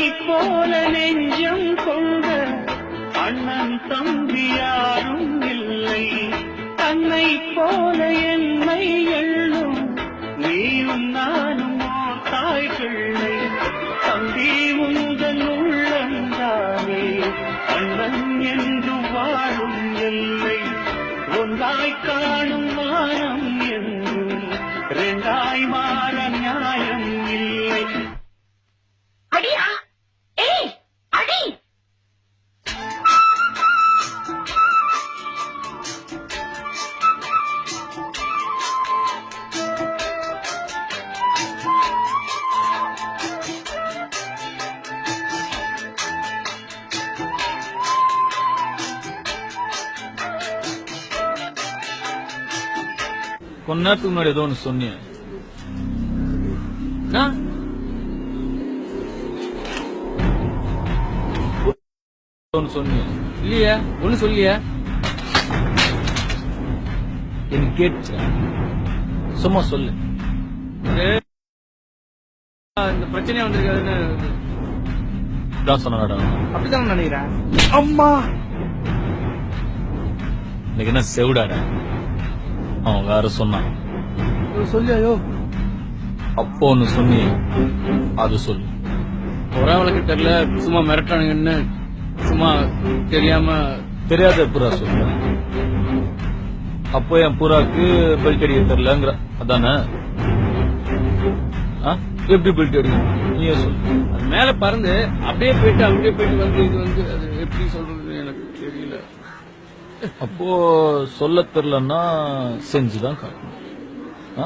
தாய் போல நெஞ்சம் கொண்ட அண்ணன் தம்பி யாரும் இல்லை. தன்னை போல என்னை எள்ளும் நீயும் நானும் தாய் பிள்ளை. தம்பி உங்கள் உள்ளந்தானே அண்ணன் என்று வாழும் இல்லை. ஒன்றாய் காணும் வாரம் என்று ரெண்டாய் மாற கொஞ்ச நேரத்துக்கு முன்னாடி ஏதோ ஒன்று சொன்னீங்க ஒண்ணு சொன்னீங்க இல்லையே ஒண்ணு சொல்லியே. எனக்கு கேட்டுச்சு? சும்மா சொல்லு. இந்த பிரச்சனை வந்திருக்காதுன்னு தான் சொன்னடா. அப்படிதான் நினைக்கிறேன். அம்மா! இன்னைக்கு என்ன செவிடாடா? அவன் வேற சொன்னான். சொல்லியாயோ? அப்போ ஒன்னு சொன்னி அது சொல்லு. ஒரே வழக்கு தெரியல சும்மா மிரட்டானுங்கன்னு சும்மா தெரியாம தெரியாத புறா சொல்லு அப்போ என் புறாக்கு பெல்ட் அடிக்க தெரியலங்கிற. அதானே? ஆ? எப்படி பெல்ட் அடிக்கும் நீயே சொல்லு. அது மேல பறந்து அப்படியே போயிட்டு அப்படியே போயிட்டு வந்து இது வந்து அது எப்படி சொல்றது எனக்கு தெரியல. அப்போ சொல்ல தெரியலன்னா செஞ்சுதான் காட்டணும் ஆ?